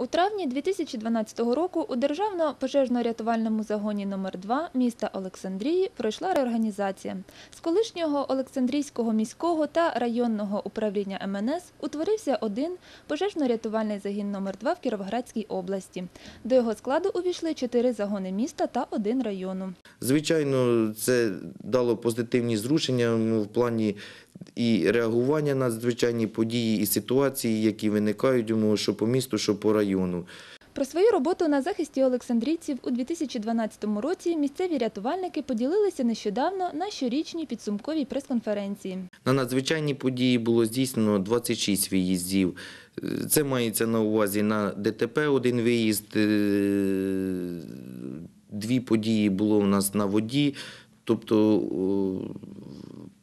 У травні 2012 року у Державно пожежно-рятувальному загоні номер 2 міста Олександрії пройшла реорганізація. З колишнього Олександрійського міського та районного управління МНС утворився один пожежно-рятувальний загін номер 2 в Кіровоградській області. До його складу увійшли чотири загони міста та один району. Звичайно, це дало позитивні зрушення в плані і реагування на звичайні події і ситуації, які виникають ну, що по місту, що по району. Про свою роботу на захисті олександрійців у 2012 році місцеві рятувальники поділилися нещодавно на щорічній підсумковій прес-конференції. На надзвичайні події було здійснено 26 виїздів. Це мається на увазі на ДТП один виїзд, е, дві події було у нас на воді. Тобто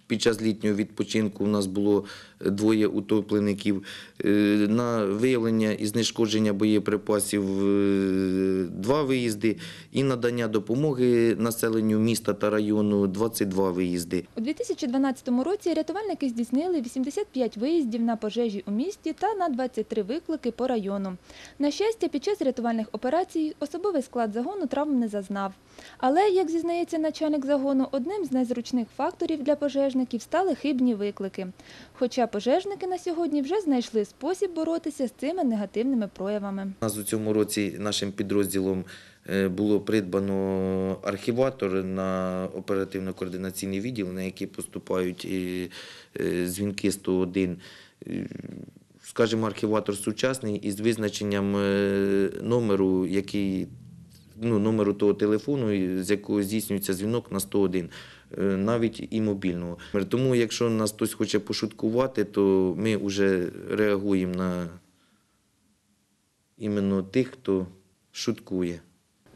під час літнього відпочинку у нас було двоє утоплеників. Е, На виявлення і знешкодження боєприпасів е, два виїзди і надання допомоги населенню міста та району 22 виїзди. У 2012 році рятувальники здійснили 85 виїздів на пожежі у місті та на 23 виклики по району. На щастя, під час рятувальних операцій особовий склад загону травм не зазнав. Але, як зізнається начальник загону, одним з незручних факторів для пожежників стали хибні виклики. Хоча пожежники на сьогодні вже знайшли спосіб боротися з цими негативними проявами. У нас у цьому році нашим підрозділом е, було придбано архіватор на оперативно-координаційний відділ, на який поступають е, е, дзвінки 101. Е, Скажімо, архіватор сучасний із визначенням номеру, який ну, номеру того телефону, з якого здійснюється дзвінок на 101, е, навіть і мобільного. Тому, якщо нас хтось хоче пошуткувати, то ми вже реагуємо на іменно тих, хто шуткує.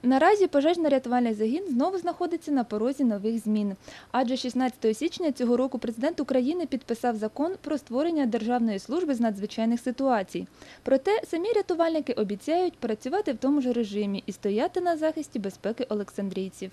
Наразі пожежно-рятувальний загін знову знаходиться на порозі нових змін. Адже 16 січня цього року президент України підписав закон про створення Державної служби з надзвичайних ситуацій. Проте самі рятувальники обіцяють працювати в тому ж режимі і стояти на захисті безпеки олександрійців.